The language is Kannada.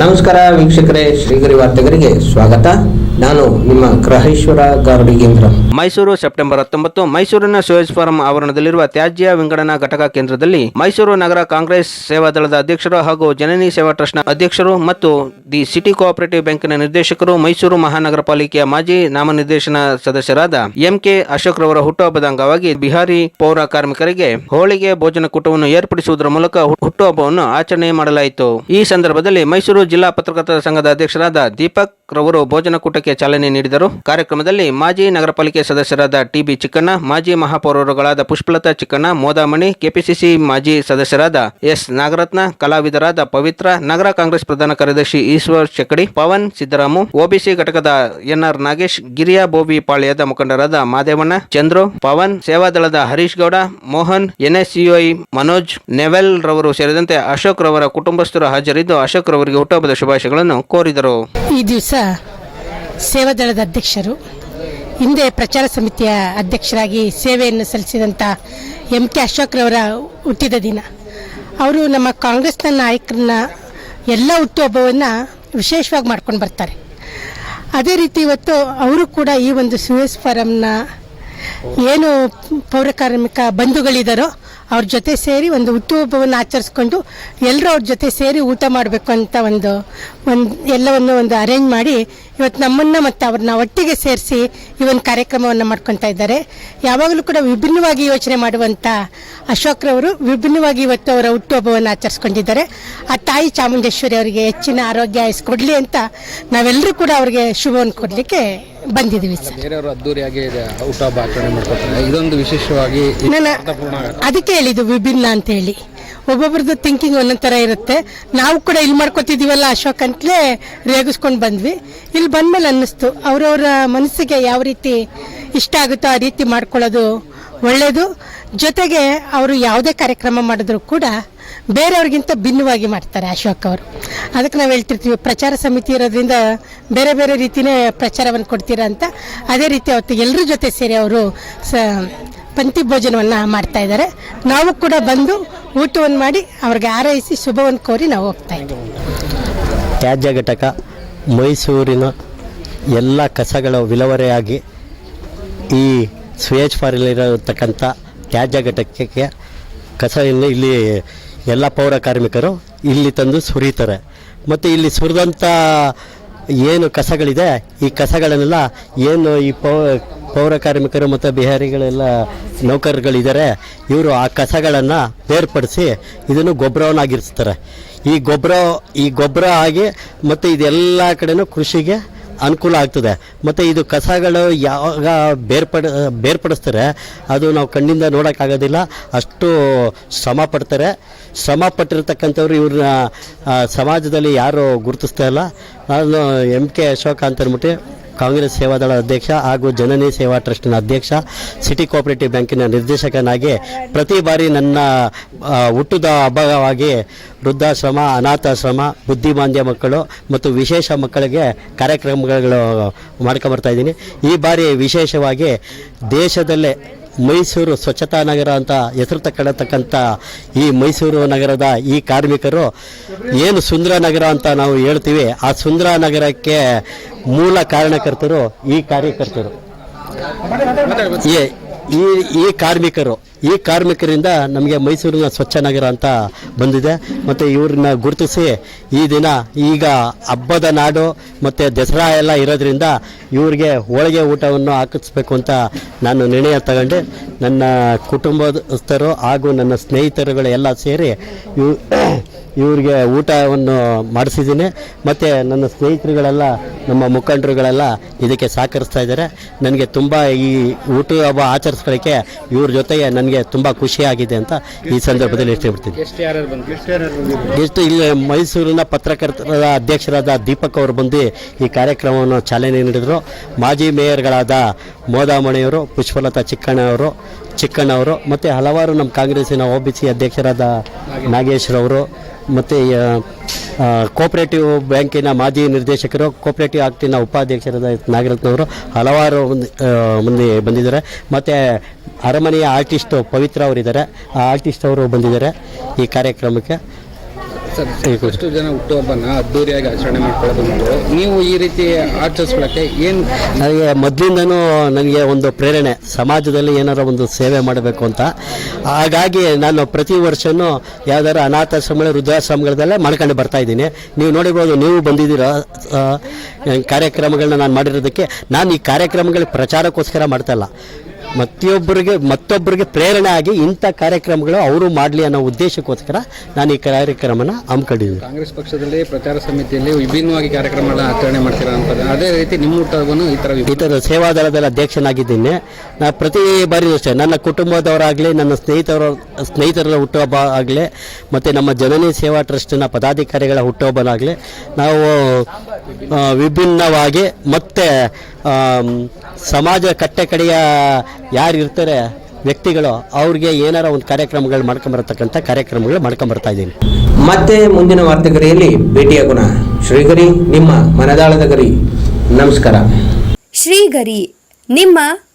ನಮಸ್ಕಾರ ವೀಕ್ಷಕರೇ, ಶ್ರೀಗರಿ ವಾರ್ತೆಗರಿಗೆ ಸ್ವಾಗತ. ನಾನು ನಿಮ್ಮ ಗ್ರಹೇಶ್ವರ ಗಾರ್ಡಿಗೇಂದ್ರ ಮೈಸೂರು, ಸೆಪ್ಟೆಂಬರ್ ಹತ್ತೊಂಬತ್ತು, ಮೈಸೂರಿನ ಸೋಯಸ್ ಫಾರಂ ಆವರಣದಲ್ಲಿರುವ ತ್ಯಾಜ್ಯ ವಿಂಗಡಣಾ ಘಟಕ ಕೇಂದ್ರದಲ್ಲಿ ಮೈಸೂರು ನಗರ ಕಾಂಗ್ರೆಸ್ ಸೇವಾ ದಳದ ಅಧ್ಯಕ್ಷರು ಹಾಗೂ ಜನನಿ ಸೇವಾ ಟ್ರಸ್ಟ್ನ ಅಧ್ಯಕ್ಷರು ಮತ್ತು ದಿ ಸಿಟಿ ಕೋಆಪರೇಟಿವ್ ಬ್ಯಾಂಕಿನ ನಿರ್ದೇಶಕರು ಮೈಸೂರು ಮಹಾನಗರ ಪಾಲಿಕೆಯ ಮಾಜಿ ನಾಮನಿರ್ದೇಶನ ಸದಸ್ಯರಾದ ಎಂಕೆ ಅಶೋಕ್ ರವರ ಹುಟ್ಟುಹಬ್ಬದ ಅಂಗವಾಗಿ ಬಿಹಾರಿ ಪೌರ ಕಾರ್ಮಿಕರಿಗೆ ಹೋಳಿಗೆ ಭೋಜನ ಕೂಟವನ್ನು ಏರ್ಪಡಿಸುವುದರ ಮೂಲಕ ಹುಟ್ಟುಹಬ್ಬವನ್ನು ಆಚರಣೆ ಮಾಡಲಾಯಿತು. ಈ ಸಂದರ್ಭದಲ್ಲಿ ಮೈಸೂರು ಜಿಲ್ಲಾ ಪತ್ರಕರ್ತರ ಸಂಘದ ಅಧ್ಯಕ್ಷರಾದ ದೀಪಕ್ ರವರು ಭೋಜನ ಕೂಟಕ್ಕೆ ಚಾಲನೆ ನೀಡಿದರು. ಕಾರ್ಯಕ್ರಮದಲ್ಲಿ ಮಾಜಿ ನಗರ ಪಾಲಿಕೆ ಸದಸ್ಯರಾದ ಟಿಬಿ ಚಿಕ್ಕಣ್ಣ, ಮಾಜಿ ಮಹಾಪೌರರುಗಳಾದ ಪುಷ್ಪಲತಾ ಚಿಕ್ಕಣ್ಣ, ಮೋದಾಮಣಿ, ಕೆಪಿಸಿಸಿ ಮಾಜಿ ಸದಸ್ಯರಾದ ಎಸ್ ನಾಗರತ್ನ, ಕಲಾವಿದರಾದ ಪವಿತ್ರ, ನಗರ ಕಾಂಗ್ರೆಸ್ ಪ್ರಧಾನ ಕಾರ್ಯದರ್ಶಿ ಈಶ್ವರ್ ಚಕಡಿ ಪವನ್ ಸಿದ್ದರಾಮು ಒಬಿಸಿ ಘಟಕದ ಎನ್ಆರ್ ನಾಗೇಶ್, ಗಿರಿಯಾ ಬೋಬಿ ಪಾಳ್ಯದ ಮುಖಂಡರಾದ ಮಾದೇವಣ್ಣ, ಚಂದ್ರು, ಪವನ್, ಸೇವಾದಳದ ಹರೀಶ್ ಗೌಡ, ಮೋಹನ್, ಎನ್ಎಸ್ಯುಐ ಮನೋಜ್, ನೆವೆಲ್ ರವರು ಸೇರಿದಂತೆ ಅಶೋಕ್ ರವರ ಕುಟುಂಬಸ್ಥರು ಹಾಜರಿದ್ದು ಅಶೋಕ್ ರವರಿಗೆ ಹುಟ್ಟುಹಬ್ಬದ ಶುಭಾಶಯಗಳನ್ನು ಕೋರಿದರು. ಈ ದಿವಸ ಸೇವಾದಳದ ಅಧ್ಯಕ್ಷರು, ಹಿಂದೆ ಪ್ರಚಾರ ಸಮಿತಿಯ ಅಧ್ಯಕ್ಷರಾಗಿ ಸೇವೆಯನ್ನು ಸಲ್ಲಿಸಿದಂಥ ಎಂ ಕೆ ಅಶೋಕ್ರವರ ಹುಟ್ಟಿದ ದಿನ. ಅವರು ನಮ್ಮ ಕಾಂಗ್ರೆಸ್ನ ನಾಯಕರನ್ನ ಎಲ್ಲ ಹುಟ್ಟುಹಬ್ಬವನ್ನು ವಿಶೇಷವಾಗಿ ಮಾಡ್ಕೊಂಡು ಬರ್ತಾರೆ. ಅದೇ ರೀತಿ ಇವತ್ತು ಅವರು ಕೂಡ ಈ ಒಂದು ಸುಯಸ್ ಫಾರಂನ ಏನು ಪೌರಕಾರ್ಮಿಕ ಬಂಧುಗಳಿದ್ದಾರೋ ಅವ್ರ ಜೊತೆ ಸೇರಿ ಒಂದು ಹುಟ್ಟುಹಬ್ಬವನ್ನು ಆಚರಿಸ್ಕೊಂಡು ಎಲ್ಲರೂ ಅವ್ರ ಜೊತೆ ಸೇರಿ ಊಟ ಮಾಡಬೇಕು ಅಂತ ಒಂದು ಒಂದು ಎಲ್ಲವನ್ನು ಒಂದು ಅರೇಂಜ್ ಮಾಡಿ ಇವತ್ತು ನಮ್ಮನ್ನು ಮತ್ತು ಅವ್ರನ್ನ ಒಟ್ಟಿಗೆ ಸೇರಿಸಿ ಈ ಒಂದು ಕಾರ್ಯಕ್ರಮವನ್ನು ಮಾಡ್ಕೊತಾ ಇದ್ದಾರೆ. ಯಾವಾಗಲೂ ಕೂಡ ವಿಭಿನ್ನವಾಗಿ ಯೋಚನೆ ಮಾಡುವಂಥ ಅಶೋಕ್ರವರು ವಿಭಿನ್ನವಾಗಿ ಇವತ್ತು ಅವರ ಹುಟ್ಟುಹಬ್ಬವನ್ನು ಆಚರಿಸ್ಕೊಂಡಿದ್ದಾರೆ. ಆ ತಾಯಿ ಚಾಮುಂಡೇಶ್ವರಿ ಅವರಿಗೆ ಹೆಚ್ಚಿನ ಆರೋಗ್ಯ ಕೊಡಲಿ ಅಂತ ನಾವೆಲ್ಲರೂ ಕೂಡ ಅವರಿಗೆ ಶುಭವನ್ನು ಕೊಡಲಿಕ್ಕೆ ಬಂದಿದ್ದೀವಿ ಸರ್. ಬೇರೆಯವರು ಅದ್ದೂರಿಯಾಗಿ ಇದೆ ಹುಟ್ಟುಹಬ್ಬ ಆಚರಣೆ ಮಾಡ್ಕೊತಾರೆ ಇದೊಂದು ವಿಶೇಷವಾಗಿ ಅದಕ್ಕೆ ಹೇಳಿದ್ದು ವಿಭಿನ್ನ ಅಂತ ಹೇಳಿ. ಒಬ್ಬೊಬ್ರದ್ದು ಥಿಂಕಿಂಗ್ ಒಂದೊಂದು ಥರ ಇರುತ್ತೆ. ನಾವು ಕೂಡ ಇಲ್ಲಿ ಮಾಡ್ಕೊತಿದ್ದೀವಲ್ಲ ಅಶೋಕ್ ಅಂತಲೇ ರೇಗಿಸ್ಕೊಂಡು ಬಂದ್ವಿ. ಇಲ್ಲಿ ಬಂದ್ಮೇಲೆ ಅನ್ನಿಸ್ತು ಅವರವರ ಮನಸ್ಸಿಗೆ ಯಾವ ರೀತಿ ಇಷ್ಟ ಆಗುತ್ತೋ ಆ ರೀತಿ ಮಾಡ್ಕೊಳ್ಳೋದು ಒಳ್ಳೆಯದು ಜೊತೆಗೆ ಅವರು ಯಾವುದೇ ಕಾರ್ಯಕ್ರಮ ಮಾಡಿದ್ರು ಕೂಡ ಬೇರೆಯವ್ರಿಗಿಂತ ಭಿನ್ನವಾಗಿ ಮಾಡ್ತಾರೆ ಅಶೋಕ್ ಅವರು. ಅದಕ್ಕೆ ನಾವು ಹೇಳ್ತಿರ್ತೀವಿ, ಪ್ರಚಾರ ಸಮಿತಿ ಇರೋದ್ರಿಂದ ಬೇರೆ ಬೇರೆ ರೀತಿಯೇ ಪ್ರಚಾರವನ್ನು ಕೊಡ್ತೀರಾ ಅಂತ. ಅದೇ ರೀತಿ ಅವತ್ತು ಎಲ್ಲರ ಜೊತೆ ಸೇರಿ ಅವರು ಸ, ಪಂಕ್ತಿ ಭೋಜನವನ್ನು ಮಾಡ್ತಾ ಇದ್ದಾರೆ. ನಾವು ಕೂಡ ಬಂದು ಊಟವನ್ನು ಮಾಡಿ ಅವ್ರಿಗೆ ಆರೈಸಿ ಶುಭವನ್ನು ಕೋರಿ ನಾವು ಹೋಗ್ತಾ ಇದ್ದೀವಿ ತ್ಯಾಜ್ಯ ಘಟಕ, ಮೈಸೂರಿನ ಎಲ್ಲ ಕಸಗಳ ವಿಲವರೆಯಾಗಿ ಈ ಸ್ವೇಜ್ ಫಾರಲ್ಲಿರತಕ್ಕಂಥ ತ್ಯಾಜ್ಯ ಘಟಕಕ್ಕೆ ಕಸವನ್ನು ಇಲ್ಲಿ ಎಲ್ಲ ಪೌರ ಕಾರ್ಮಿಕರು ಇಲ್ಲಿ ತಂದು ಸುರಿತಾರೆ. ಮತ್ತು ಇಲ್ಲಿ ಸುರಿದಂಥ ಏನು ಕಸಗಳಿದೆ, ಈ ಕಸಗಳನ್ನೆಲ್ಲ ಏನು ಈ ಪೌ, ಪೌರ ಕಾರ್ಮಿಕರು ಮತ್ತು ಬಿಹಾರಿಗಳೆಲ್ಲ ನೌಕರರುಗಳಿದ್ದಾರೆ, ಇವರು ಆ ಕಸಗಳನ್ನು ಬೇರ್ಪಡಿಸಿ ಇದನ್ನು ಗೊಬ್ಬರವನ್ನಾಗಿರಿಸ್ತಾರೆ ಈ ಗೊಬ್ಬರ ಈ ಗೊಬ್ಬರ ಆಗಿ ಮತ್ತು ಇದೆಲ್ಲ ಕಡೆಯೂ ಕೃಷಿಗೆ ಅನುಕೂಲ ಆಗ್ತದೆ. ಮತ್ತು ಇದು ಕಸಗಳು ಯಾವಾಗ ಬೇರ್ಪಡ, ಬೇರ್ಪಡಿಸ್ತಾರೆ, ಅದು ನಾವು ಕಣ್ಣಿಂದ ನೋಡೋಕ್ಕಾಗೋದಿಲ್ಲ ಅಷ್ಟು ಶ್ರಮ ಪಡ್ತಾರೆ. ಶ್ರಮ ಪಟ್ಟಿರ್ತಕ್ಕಂಥವ್ರು ಇವ್ರನ್ನ ಸಮಾಜದಲ್ಲಿ ಯಾರು ಗುರುತಿಸ್ತಾ ಇಲ್ಲ. ನಾನು ಎಂ ಕೆ ಅಶೋಕ ಅಂತ ಅಂದ್ಬಿಟ್ಟು ಕಾಂಗ್ರೆಸ್ ಸೇವಾದಳ ಅಧ್ಯಕ್ಷ ಹಾಗೂ ಜನನಿ ಸೇವಾ ಟ್ರಸ್ಟ್ನ ಅಧ್ಯಕ್ಷ, ಸಿಟಿ ಕೋಆಪರೇಟಿವ್ ಬ್ಯಾಂಕಿನ ನಿರ್ದೇಶಕನಾಗಿ ಪ್ರತಿ ಬಾರಿ ನನ್ನ ಹುಟ್ಟುದ ಹಬ್ಬವಾಗಿ ವೃದ್ಧಾಶ್ರಮ, ಅನಾಥಾಶ್ರಮ, ಬುದ್ಧಿಮಾಂದ್ಯ ಮಕ್ಕಳು ಮತ್ತು ವಿಶೇಷ ಮಕ್ಕಳಿಗೆ ಕಾರ್ಯಕ್ರಮಗಳು ಮಾಡ್ಕೊಂಬರ್ತಾ ಇದ್ದೀನಿ. ಈ ಬಾರಿ ವಿಶೇಷವಾಗಿ ದೇಶದಲ್ಲೇ ಮೈಸೂರು ಸ್ವಚ್ಛತಾ ನಗರ ಅಂತ ಹೆಸರು ತಕ್ಕಡತಕ್ಕಂಥ ಈ ಮೈಸೂರು ನಗರದ ಈ ಕಾರ್ಮಿಕರು ಏನು ಸುಂದರ ನಗರ ಅಂತ ನಾವು ಹೇಳ್ತೀವಿ ಆ ಸುಂದರ ನಗರಕ್ಕೆ ಮೂಲ ಕಾರಣಕರ್ತರು ಈ ಕಾರ್ಯಕರ್ತರು. ಈ ಈ ಕಾರ್ಮಿಕರು, ಈ ಕಾರ್ಮಿಕರಿಂದ ನಮಗೆ ಮೈಸೂರಿನ ಸ್ವಚ್ಛ ನಗರ ಅಂತ ಬಂದಿದೆ. ಮತ್ತು ಇವ್ರನ್ನ ಗುರುತಿಸಿ ಈ ದಿನ ಈಗ ಹಬ್ಬದ ನಾಡು ಮತ್ತು ದಸರಾ ಎಲ್ಲ ಇರೋದ್ರಿಂದ ಇವ್ರಿಗೆ ಹೋಳಿಗೆ ಊಟವನ್ನು ಹಾಕಿಸ್ಬೇಕು ಅಂತ ನಾನು ನಿರ್ಣಯ ತಗೊಂಡೆ. ನನ್ನ ಕುಟುಂಬಸ್ಥರು ಹಾಗೂ ನನ್ನ ಸ್ನೇಹಿತರುಗಳೆಲ್ಲ ಸೇರಿ ಇವ್ ಇವ್ರಿಗೆ ಊಟವನ್ನು ಮಾಡಿಸಿದ್ದೀನಿ. ಮತ್ತು ನನ್ನ ಸ್ನೇಹಿತರುಗಳೆಲ್ಲ ನಮ್ಮ ಮುಖಂಡರುಗಳೆಲ್ಲ ಇದಕ್ಕೆ ಸಹಕರಿಸ್ತಾ ಇದ್ದಾರೆ. ನನಗೆ ತುಂಬ ಈ ಊಟ ಹಬ್ಬ ಆಚರಿಸ್ಕೊಳ್ಳೋಕ್ಕೆ ಇವ್ರ ಜೊತೆಗೆ ನನಗೆ ತುಂಬ ಖುಷಿಯಾಗಿದೆ ಅಂತ ಈ ಸಂದರ್ಭದಲ್ಲಿ ಇಷ್ಟಪಡ್ತೀನಿ ಎಷ್ಟು ಇಲ್ಲಿ ಮೈಸೂರಿನ ಪತ್ರಕರ್ತರ ಅಧ್ಯಕ್ಷರಾದ ದೀಪಕ್ ಅವರು ಬಂದು ಈ ಕಾರ್ಯಕ್ರಮವನ್ನು ಚಾಲನೆ ನೀಡಿದರು. ಮಾಜಿ ಮೇಯರ್ಗಳಾದ ಮೋದಾಮಣಿಯವರು ಪುಷ್ಪಲತಾ ಚಿಕ್ಕಣ್ಣವರು ಚಿಕ್ಕಣ್ಣವರು ಮತ್ತು ಹಲವಾರು ನಮ್ಮ ಕಾಂಗ್ರೆಸ್ಸಿನ ಒ ಬಿ ಸಿ ಅಧ್ಯಕ್ಷರಾದ ನಾಗೇಶ್ರವರು ಮತ್ತು ಕೋಪರೇಟಿವ್ ಬ್ಯಾಂಕಿನ ಮಾಜಿ ನಿರ್ದೇಶಕರು ಕೋಪರೇಟಿವ್ ಆಕ್ಟಿನ ಉಪಾಧ್ಯಕ್ಷರಾದ ನಾಗರತ್ನವರು ಹಲವಾರು ಮಂದಿ ಬಂದಿದ್ದಾರೆ. ಮತ್ತು, ಅರಮನೆಯ ಆರ್ಟಿಸ್ಟು ಪವಿತ್ರ ಅವರಿದ್ದಾರೆ. ಆ ಆರ್ಟಿಸ್ಟ್ ಅವರು ಬಂದಿದ್ದಾರೆ ಈ ಕಾರ್ಯಕ್ರಮಕ್ಕೆ. ಸರ್. ಎಷ್ಟು ಜನ ಹುಟ್ಟುಹಬ್ಬನ ಅದ್ದೂರಿಯಾಗಿ ಆಚರಣೆ ಮಾಡ್ಕೊಳ್ಳೋದು ನೀವು. ಈ ರೀತಿ ಆಚರಿಸ್ಕೊಳ್ಳೋಕ್ಕೆ ಏನು ನನಗೆ ಮೊದಲಿಂದನೂ ನನಗೆ ಒಂದು ಪ್ರೇರಣೆ, ಸಮಾಜದಲ್ಲಿ ಏನಾರ ಒಂದು ಸೇವೆ ಮಾಡಬೇಕು ಅಂತ. ಹಾಗಾಗಿ ನಾನು ಪ್ರತಿ ವರ್ಷವೂ ಯಾವ್ದಾರು ಅನಾಥಾಶ್ರಮ ವೃದ್ಧಾಶ್ರಮಗಳದಲ್ಲೇ ಮಾಡ್ಕೊಂಡು ಬರ್ತಾ ಇದ್ದೀನಿ. ನೀವು ನೋಡಿರ್ಬೋದು, ನೀವು ಬಂದಿದ್ದೀರಾ ಕಾರ್ಯಕ್ರಮಗಳನ್ನ ನಾನು ಮಾಡಿರೋದಕ್ಕೆ, ನಾನು ಈ ಕಾರ್ಯಕ್ರಮಗಳ ಪ್ರಚಾರಕ್ಕೋಸ್ಕರ ಮಾಡ್ತಾ ಇಲ್ಲ. ಮತ್ತೊಬ್ಬರಿಗೆ ಮತ್ತೊಬ್ಬರಿಗೆ ಪ್ರೇರಣೆ ಆಗಿ ಇಂಥ ಕಾರ್ಯಕ್ರಮಗಳು ಅವರು ಮಾಡಲಿ ಅನ್ನೋ ಉದ್ದೇಶಕ್ಕೋಸ್ಕರ ನಾನು ಈ ಕಾರ್ಯಕ್ರಮನ ಹಮ್ಮಿಕೊಂಡಿದ್ದೀನಿ. ಕಾಂಗ್ರೆಸ್ ಪಕ್ಷದಲ್ಲಿ ಪ್ರಚಾರ ಸಮಿತಿಯಲ್ಲಿ ವಿಭಿನ್ನವಾಗಿ ಕಾರ್ಯಕ್ರಮಗಳನ್ನ ಆಚರಣೆ ಮಾಡ್ತೀರಾ ಅಂತ. ಅದೇ ರೀತಿ ನಿಮ್ಮ ಈ ಥರ ಈ ಥರದ ಥರ ಸೇವಾದಳದ ಅಧ್ಯಕ್ಷನಾಗಿದ್ದೀನಿ. ನಾ ಪ್ರತಿ ಬಾರಿ ಅಷ್ಟೇ ನನ್ನ ಕುಟುಂಬದವರಾಗಲಿ ನನ್ನ ಸ್ನೇಹಿತರ ಸ್ನೇಹಿತರ ಹುಟ್ಟುಹಬ್ಬ ಆಗಲಿ ಮತ್ತು ನಮ್ಮ ಜನನಿ ಸೇವಾ ಟ್ರಸ್ಟಿನ ಪದಾಧಿಕಾರಿಗಳ ಹುಟ್ಟುಹಬ್ಬನಾಗಲಿ ನಾವು ವಿಭಿನ್ನವಾಗಿ ಮತ್ತು ಸಮಾಜ ಕಟ್ಟೆ ಕಡೆಯ ಯಾರು ಇರ್ತಾರೆ ವ್ಯಕ್ತಿಗಳು ಅವ್ರಿಗೆ ಏನಾರ ಒಂದು ಕಾರ್ಯಕ್ರಮಗಳು ಮಾಡ್ಕೊಂಬರತಕ್ಕಂಥ ಕಾರ್ಯಕ್ರಮಗಳು ಮಾಡ್ಕೊಂಬರ್ತಾ ಇದ್ದೀನಿ. ಮತ್ತೆ ಮುಂದಿನ ವಾರ್ತೆಗರಿಯಲ್ಲಿ ಭೇಟಿಯಾಗೋಣ. ಶ್ರೀಗರಿ ನಿಮ್ಮ ಮನದಾಳದ ಗರಿ ನಮಸ್ಕಾರ. ಶ್ರೀಗರಿ ನಿಮ್ಮ